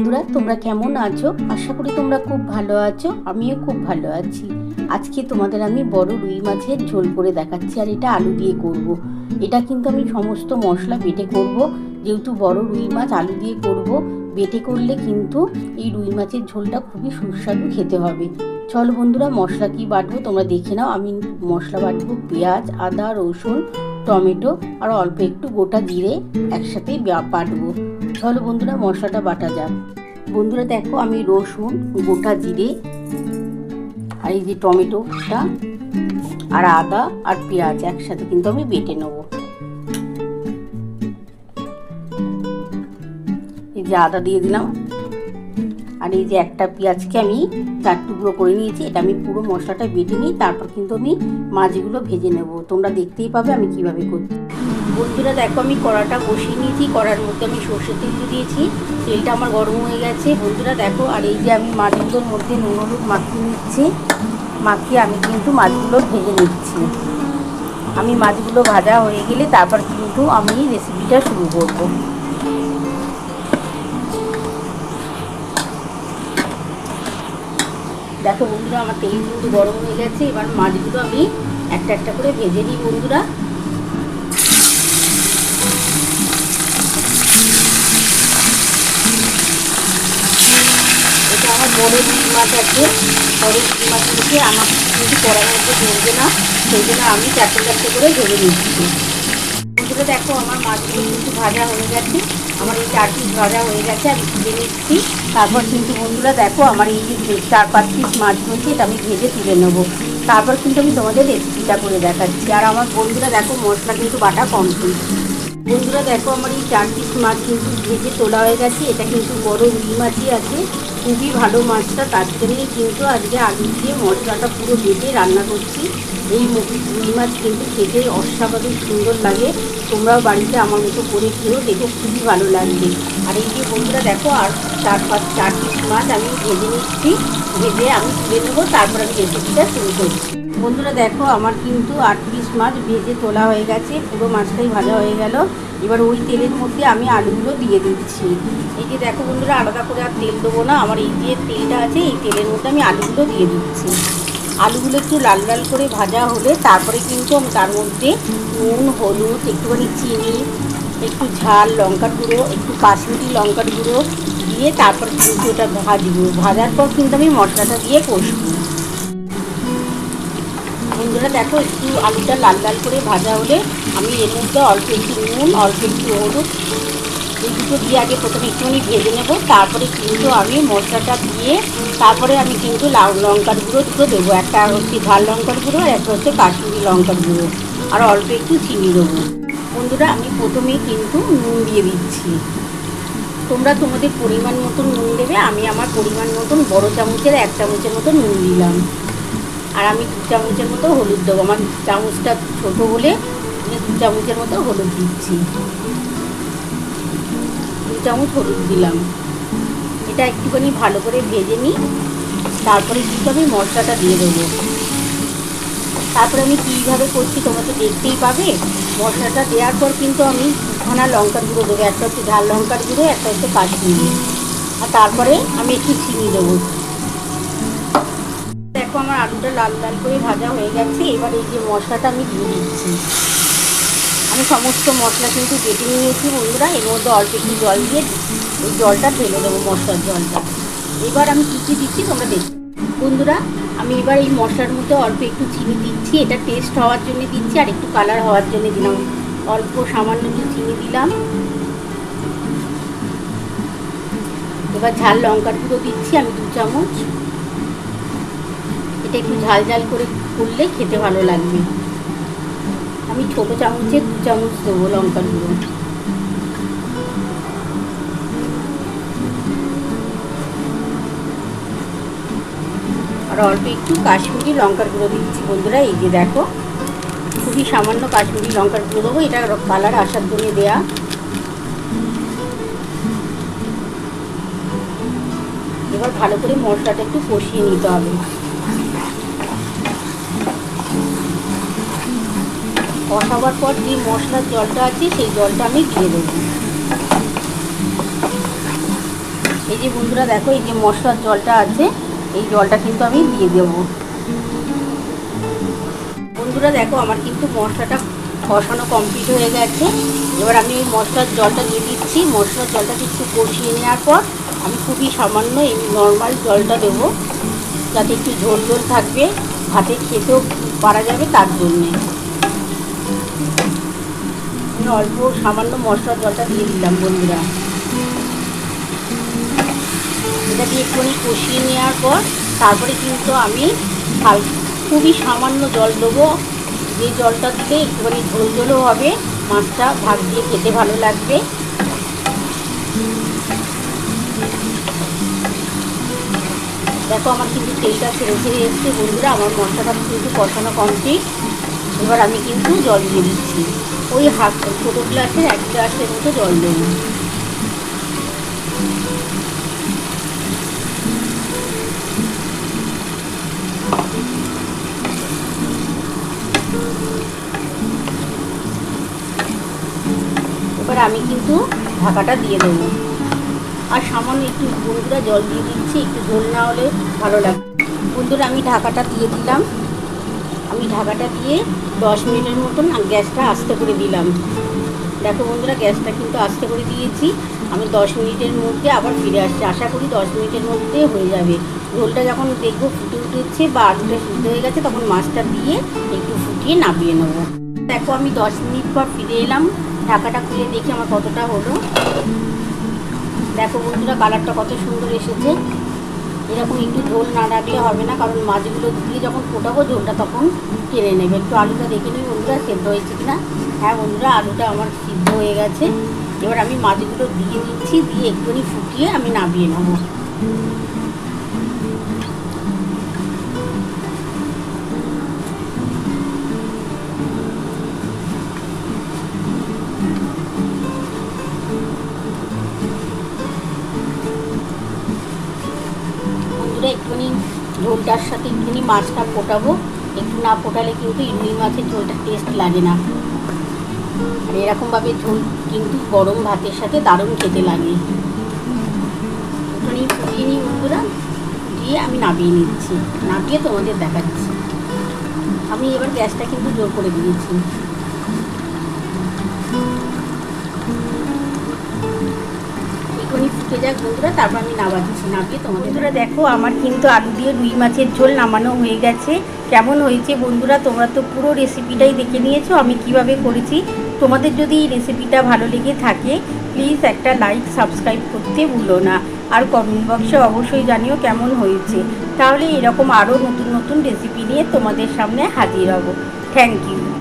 বন্ধুরা তোমরা কেমন আছো? আশা করি তোমরা খুব ভালো আছো আমিও খুব ভালো আছি। আজকে তোমাদের আমি বড় রুই মাছের ঝোল করে দেখাচ্ছি আর এটা আলু দিয়ে করব। এটা কিন্তু আমি সমস্ত মশলা বেটে করব। যেহেতু বড় রুই মাছ আলু দিয়ে করব বেটে করলে কিন্তু এই রুই মাছের ঝোলটা খুবই সুস্বাদু খেতে হবে। চলো বন্ধুরা মশলা কি বাটবো তোমরা দেখে নাও। আমি মশলা বাটবো পেঁয়াজ আদা রসুন টমেটো আর অল্প একটু গোটা জিরে একসাথে বা- বাটবো চলো বন্ধুরা, মশলাটা বাটা যাক। বন্ধুরা দেখো, আমি রসুন, গোটা জিরে আর এই যে টমেটোটা আর আদা আর পেঁয়াজ একসাথে কিন্তু আমি বেটে নেব। এই যে আদা দিয়ে দিলাম। আর এই যে একটা পেঁয়াজকে আমি চার টুকরো করে নিয়েছি, এটা আমি পুরো মশলাটা বেটে নিই তারপর কিন্তু আমি মাছগুলো ভেজে নেব। তোমরা দেখতেই পাবে আমি কীভাবে করছি বন্ধুরা দেখো আমি কড়াটা বসিয়ে নিয়েছি, কড়ার মধ্যে আমি সর্ষের তেল দিয়েছি। তেলটা আমার গরম হয়ে গেছে। বন্ধুরা দেখো, আর এই যে আমি মাছগুলোর মধ্যে নুন হলুদ মাখিয়ে নিচ্ছি, মাখিয়ে আমি কিন্তু মাছগুলো ভেজে নিচ্ছি। আমি মাছগুলো ভাজা হয়ে গেলে তারপর কিন্তু আমি রেসিপিটা শুরু করব। দেখো বন্ধুরা, আমার তেল কিন্তু গরম হয়ে গেছে। এবার মাছগুলো আমি একটা একটা করে ভেজে নিই বন্ধুরা। এটা আমার বড় রুই মাছ আছে। বড় রুই মাছগুলোকে আমার কিন্তু কড়ার মধ্যে ধরবে না। সেই জন্য আমি চারটে চারটে করে ভেজে নিচ্ছি। বন্ধুরা দেখো, আমার মাছগুলো কিন্তু ভাজা হয়ে গেছে। আমার এই চার পিস ভাজা হয়ে গেছে, আমি তুলে নিচ্ছি। তারপর কিন্তু বন্ধুরা, দেখো, আমার এই যে চার পাঁচ পিস মাছ রয়েছে, এটা আমি ভেজে তুলে নেব। তারপর কিন্তু আমি তোমাদের রেসিপিটা করে দেখাচ্ছি। আর আমার বন্ধুরা, দেখো, মশলা কিন্তু বাটা কমপ্লিট বন্ধুরা দেখো আমার এই চার পিস মাছ কিন্তু ভেজে তোলা হয়ে গেছে। এটা কিন্তু বড় রুই মাছই আছে। খুবই ভালো মাছটা, তার জন্যই কিন্তু আজকে আলু দিয়ে মশলাটা পুরো বেটে রান্না করছি। এই রুই মাছ কিন্তু খেতে অস্বাভাবিক সুন্দর লাগে। তোমরাও বাড়িতে আমার মতো করে খেয়েও দেখে, খুবই ভালো লাগবে। আর এই যে বন্ধুরা দেখো, আর চার পাঁচ, চার পিস মাছ আমি ভেজে নিচ্ছি। ভেজে আমি তুলে নেব, তারপর আমি রেসিপিটা শুরু করছি। বন্ধুরা দেখো, আমার কিন্তু আট পিস মাছ ভেজে তোলা হয়ে গেছে, পুরো মাছটাই ভাজা হয়ে গেল। এবার ওই তেলের মধ্যে আমি আলুগুলো দিয়ে দিচ্ছি। এই যে দেখো বন্ধুরা, আলাদা করে আর তেল দেবো না, আমার এই যে তেলটা আছে, এই তেলের মধ্যে আমি আলুগুলো দিয়ে দিচ্ছি। আলুগুলো একটু লাল লাল করে ভাজা হলে, তারপরে কিন্তু আমি তার মধ্যে নুন, হলুদ, একটুখানি চিনি একটু ঝাল লঙ্কার গুঁড়ো, একটু কাশ্মীরি লঙ্কার গুঁড়ো দিয়ে তারপর কিন্তু ওটা ভাজবো ভাজার পর কিন্তু আমি মশলাটা দিয়ে কষবো। বন্ধুরা, দেখো, একটু আলুটা লাল লাল করে ভাজা হলে আমি এর মধ্যে অল্প একটু নুন, অল্প একটু হলুদ, এই দুটো দিয়ে আগে প্রথমে একটুখানি ভেজে নেব। তারপরে কিন্তু আমি মশলাটা দিয়ে তারপরে আমি কিন্তু লাউ লঙ্কার গুঁড়ো দুটো দেবো। একটা হচ্ছে ঝাল লঙ্কার গুঁড়ো, আর একটা হচ্ছে কাশ্মীরি লঙ্কার গুঁড়ো। আর অল্প একটু চিনি দেবো। বন্ধুরা, আমি প্রথমেই কিন্তু নুন দিয়ে দিচ্ছি। তোমরা তোমাদের পরিমাণ মতন নুন দেবে, আমি আমার পরিমাণ মতন বড় চামচের, এক চামচের মতো নুন দিলাম। আর আমি দু চামচের মতো হলুদ দেবো। আমার চামচটা ছোটো বলে আমি দু চামচের মতো হলুদ দিচ্ছি। দু চামচ হলুদ দিলাম। এটা একটুখানি ভালো করে ভেজে নিই। তারপরে কিন্তু আমি মশলাটা দিয়ে দেবো। তারপরে আমি কীভাবে করছি তোমরা তো দেখতেই পাবে। মশলাটা দেওয়ার পর কিন্তু আমি দুখানা লঙ্কার গুঁড়ো দেবো। একটা হচ্ছে ঝাল লঙ্কার গুঁড়ো, একটা হচ্ছে কাশ্মীরি আর তারপরে আমি একটু চিনি দেবো। দেখো আমার আলুটা লাল লাল করে ভাজা হয়ে গেছে। এবার এই যে মশলাটা আমি দিয়ে দিচ্ছি। আমি সমস্ত মশলা কিন্তু কেটে নিয়েছি বন্ধুরা। এর মধ্যে অল্প একটু জল দিয়ে ওই জলটা ঢেলে দেবো মশলার জলটা। এবার আমি কী কী দিচ্ছি তোমরা দেখো বন্ধুরা আমি এবার এই মশলার মধ্যে অল্প একটু চিনি দিচ্ছি। এটা টেস্ট হওয়ার জন্য দিচ্ছি আর একটু কালার হওয়ার জন্য দিলাম। অল্প সামান্য একটু চিনি দিলাম। এবার ঝাল লঙ্কার গুঁড়ো দিচ্ছি আমি দু চামচ। এটা একটু ঝাল ঝাল করে করলে খেতে ভালো লাগবে। আমি ছোটো চামচে দু চামচ দেবো লঙ্কার গুঁড়ো। আর অল্প একটু কাশ্মীরি লঙ্কার গুঁড়ো দিচ্ছি বন্ধুরা, এই যে দেখো। খুবই সামান্য কাশ্মীরি লঙ্কার গুঁড়ো দেবো, এটা কালার আসার জন্য দেয়া। এবার ভালো করে মশলাটা একটু কষিয়ে নিতে হবে। কষাবার পর যে মশলার জলটা আছে, সেই জলটা আমি দিয়ে দেবো। এই যে বন্ধুরা, দেখো এই যে মশলার জলটা আছে। এই জলটা কিন্তু আমি দিয়ে দেবো। বন্ধুরা দেখো, আমার কিন্তু মশলাটা কষানো কমপ্লিট হয়ে গেছে। এবার আমি এই মশলার জলটা দিয়ে দিচ্ছি। মশলার জলটা একটু কষিয়ে নেওয়ার পর আমি খুবই সামান্য এই নর্মাল জলটা দেবো। যাতে একটু ঝোল ঝোল থাকবে। ভাতে খেতেও পারা যাবে তার জন্যে। অল্প সামান্য মশলার জলটা দিয়ে দিলাম বন্ধুরা। এটা দিয়ে একটুখানি কষিয়ে নেওয়ার পর তারপরে কিন্তু আমি খুবই সামান্য জল দেবো। যে জলটা দিলে একটুখানি ঝোল ঝোলও হবে, মাছটা ভাত দিয়ে খেতে ভালো লাগবে। দেখো আমার কিন্তু তেলটা ছেড়ে ছেড়ে এসছে বন্ধুরা, আমার মশলাটা কিন্তু কষানো কমপ্লিট এবার আমি কিন্তু জল দিয়ে দিচ্ছি। ওই হাফ ছোটো গ্লাসের এক গ্লাসের মতো জল দেবো। আমি কিন্তু ঢাকাটা দিয়ে দেবো। আর সামান্য একটু বন্ধুরা জল দিয়ে দিচ্ছি, একটু ঝোল না হলে ভালো লাগবে। বন্ধুরা, আমি ঢাকাটা দিয়ে দিলাম। আমি ঢাকাটা দিয়ে দশ মিনিটের মতন গ্যাসটা আস্তে করে দিলাম। দেখো বন্ধুরা, গ্যাসটা কিন্তু আস্তে করে দিয়েছি। আমি দশ মিনিটের মধ্যে আবার ফিরে আসছি। আশা করি দশ মিনিটের মধ্যে হয়ে যাবে। ঝোলটা যখন দেখব ফুটে উঠেছে বা আলুটা সিদ্ধ হয়ে গেছে, তখন মাছটা দিয়ে একটু ফুটিয়ে নামিয়ে নেব। দেখো, আমি দশ মিনিট পর ফিরে এলাম। ঢাকাটা খুলে দেখি আমার কতটা হলো। দেখো বন্ধুরা, কালারটা কত সুন্দর এসেছে। এরকম একটু ঝোল না রাখলে হবে না, কারণ মাছগুলো দিয়ে যখন ফোটাবো, ঝোলটা তখন টেনে নেবে। একটু আলুটা দেখে নেবে বন্ধুরা, সেদ্ধ হয়েছে কিনা। হ্যাঁ বন্ধুরা, আলুটা আমার সিদ্ধ হয়ে গেছে। এবার আমি মাছগুলো দিয়ে দিচ্ছি, দিয়ে একটুখানি ফুটিয়ে আমি নামিয়ে নেব। ঝোলটার সাথে একটুখানি মাছটা ফোটাবো। একটু না ফোটালে কিন্তু রুই মাছের ঝোলটা টেস্ট লাগে না। আর এরকমভাবে ঝোল কিন্তু গরম ভাতের সাথে দারুণ খেতে লাগে। একটুখানি ফুটিয়ে নিই বন্ধুরা। দিয়ে আমি নামিয়ে নিচ্ছি। নামিয়ে তোমাদের দেখাচ্ছি। আমি এবার গ্যাসটা কিন্তু জোর করে দিয়েছি। একটুখানি ফুটে যাক বন্ধুরা, তারপর আমি নামাচ্ছি, নামিয়ে তোমাদের বন্ধুরা দেখো, আমার কিন্তু আলু দিয়ে রুই মাছের ঝোল নামানো হয়ে গেছে। কেমন হয়েছে বন্ধুরা, তোমরা তো পুরো রেসিপিটাই দেখে নিয়েছো, আমি কীভাবে করেছি। তোমাদের যদি এই রেসিপিটা ভালো লেগে থাকে প্লিজ একটা লাইক সাবস্ক্রাইব করতে ভুলো না। আর কমেন্ট বক্সে অবশ্যই জানিও কেমন হয়েছে। তাহলে এরকম আরও নতুন নতুন রেসিপি নিয়ে তোমাদের সামনে হাজির হব। Thank you